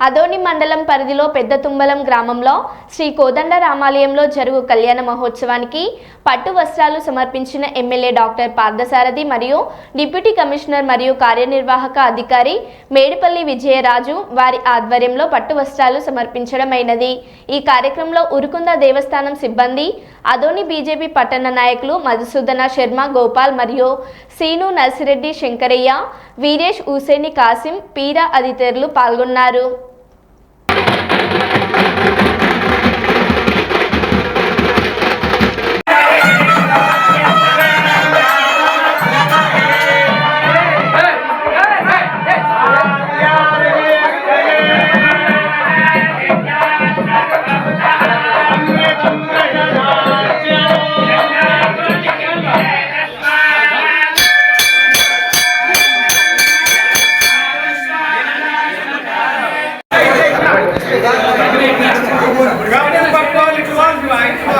అదోని మండలం పరిధిలో పెద్ద తుంబలం గ్రామంలో శ్రీ కోదండ రామాలయంలో జరుగు కళ్యాణ మహోత్సవానికి పట్టు వస్త్రాలు సమర్పించిన ఎమ్మెల్యే డాక్టర్ పార్థసారథి మరియు డిప్యూటీ కమిషనర్ మరియు కార్యనిర్వాహక అధికారి మేడిపల్లి విజయరాజు వారి ఆధ్వర్యంలో పట్టు వస్త్రాలు సమర్పించడమైనది. ఈ కార్యక్రమంలో ఉరుకుంద దేవస్థానం సిబ్బంది అదోని బీజేపీ పట్టణ నాయకులు మధుసూదన శర్మ గోపాల్ మరియు సీను నర్సిరెడ్డి శంకరయ్య వీరేష్ హుసేని కాసిం పీరా తదితరులు పాల్గొన్నారు.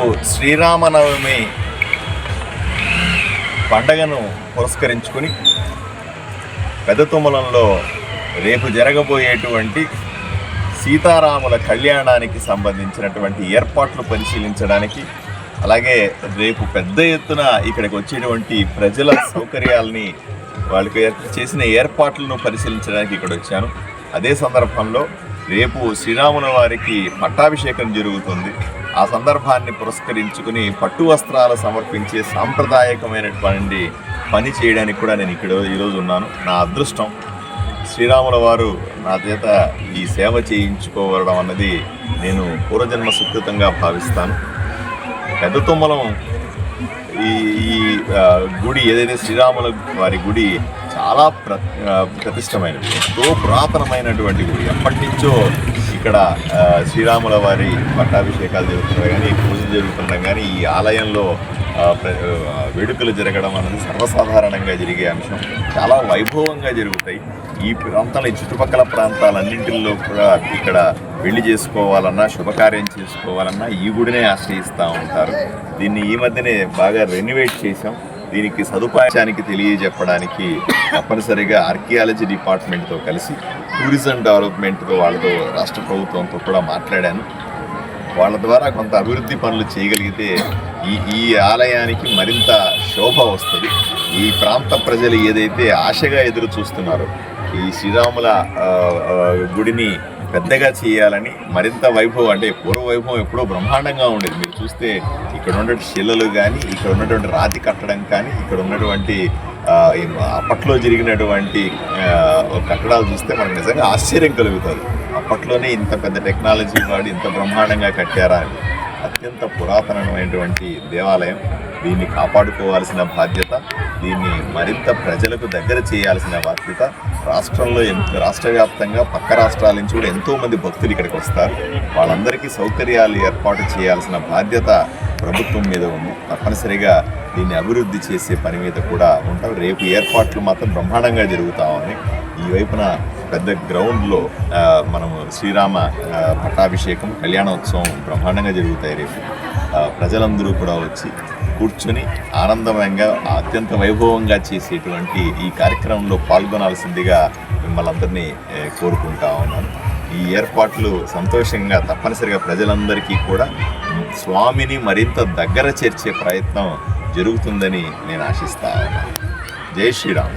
రేపు శ్రీరామనవమి పండగను పురస్కరించుకుని పెద్ద తుమ్మలంలో రేపు జరగబోయేటువంటి సీతారాముల కళ్యాణానికి సంబంధించినటువంటి ఏర్పాట్లు పరిశీలించడానికి అలాగే రేపు పెద్ద ఎత్తున ఇక్కడికి వచ్చేటువంటి ప్రజల సౌకర్యాలని వాళ్ళకి చేసిన ఏర్పాట్లను పరిశీలించడానికి ఇక్కడ వచ్చాను. అదే సందర్భంలో రేపు శ్రీరాముల వారికి పట్టాభిషేకం జరుగుతుంది. ఆ సందర్భాన్ని పురస్కరించుకుని పట్టు వస్త్రాలు సమర్పించే సాంప్రదాయకమైనటువంటి పని చేయడానికి కూడా నేను ఇక్కడ ఈరోజు ఉన్నాను. నా అదృష్టం శ్రీరాముల వారు నా చేత ఈ సేవ చేయించుకోవడం అన్నది నేను పూర్వజన్మ సుకృతంగా భావిస్తాను. పెద్ద తుమ్మలం ఈ ఈ గుడి ఏదైతే శ్రీరాముల వారి గుడి చాలా ప్ర ప్రతిష్టమైనది ఎంతో పురాతనమైనటువంటి గుడి. ఎప్పటి నుంచో ఇక్కడ శ్రీరాముల వారి పట్టాభిషేకాలు జరుగుతున్నాయి కానీ పూజలు జరుగుతున్నాయి కానీ ఈ ఆలయంలో వేడుకలు జరగడం అనేది సర్వసాధారణంగా జరిగే అంశం. చాలా వైభవంగా జరుగుతాయి. ఈ ప్రాంతాల ఈ చుట్టుపక్కల ప్రాంతాలన్నింటిలో కూడా ఇక్కడ పెళ్ళి చేసుకోవాలన్నా శుభకార్యం చేసుకోవాలన్నా ఈ గుడినే ఆశ్రయిస్తూ ఉంటారు. దీన్ని ఈ మధ్యనే బాగా రెన్యువేట్ చేశాం. దీనికి సదుపాయానికి తెలియజెప్పడానికి తప్పనిసరిగా ఆర్కియాలజీ డిపార్ట్మెంట్తో కలిసి టూరిజం డెవలప్మెంట్తో వాళ్ళతో రాష్ట్ర ప్రభుత్వంతో కూడా మాట్లాడాను. వాళ్ళ ద్వారా కొంత అభివృద్ధి పనులు చేయగలిగితే ఈ ఈ ఆలయానికి మరింత శోభ వస్తుంది. ఈ ప్రాంత ప్రజలు ఏదైతే ఆశగా ఎదురు చూస్తున్నారో ఈ శ్రీరాముల గుడిని పెద్దగా చేయాలని మరింత వైభవం అంటే పూర్వ వైభవం ఎప్పుడో బ్రహ్మాండంగా ఉండేది. మీరు చూస్తే ఇక్కడ ఉన్నటువంటి శిలలు కానీ ఇక్కడ ఉన్నటువంటి రాతి కట్టడం కానీ ఇక్కడ ఉన్నటువంటి అప్పట్లో జరిగినటువంటి కట్టడాలు చూస్తే మనకు నిజంగా ఆశ్చర్యం కలుగుతుంది. అప్పట్లోనే ఇంత పెద్ద టెక్నాలజీ వాడి ఇంత బ్రహ్మాండంగా కట్టారా అని. అత్యంత పురాతనమైనటువంటి దేవాలయం. దీన్ని కాపాడుకోవాల్సిన బాధ్యత దీన్ని మరింత ప్రజలకు దగ్గర చేయాల్సిన బాధ్యత రాష్ట్రంలో ఎంత రాష్ట్ర వ్యాప్తంగా పక్క రాష్ట్రాల నుంచి కూడా ఎంతోమంది భక్తులు ఇక్కడికి వస్తారు. వాళ్ళందరికీ సౌకర్యాలు ఏర్పాటు చేయాల్సిన బాధ్యత ప్రభుత్వం మీద ఉంది. తప్పనిసరిగా దీన్ని అభివృద్ధి చేసే పని మీద కూడా ఉంటాం రేపు ఏర్పాట్లు మాత్రం బ్రహ్మాండంగా జరుగుతా ఉన్నాయి. ఈ వైపున పెద్ద గ్రౌండ్లో మనము శ్రీరామ పట్టాభిషేకం కళ్యాణోత్సవం బ్రహ్మాండంగా జరుగుతాయి రేపు. ప్రజలందరూ కూడా వచ్చి కూర్చొని ఆనందమయంగా అత్యంత వైభవంగా చేసేటువంటి ఈ కార్యక్రమంలో పాల్గొనాల్సిందిగా మిమ్మల్ని అందరినీ కోరుకుంటా ఉన్నాను. ఈ ఏర్పాట్లు సంతోషంగా తప్పనిసరిగా ప్రజలందరికీ కూడా స్వామిని మరింత దగ్గర చేర్చే ప్రయత్నం జరుగుతుందని నేను ఆశిస్తా ఉన్నాను. జై శ్రీరామ్.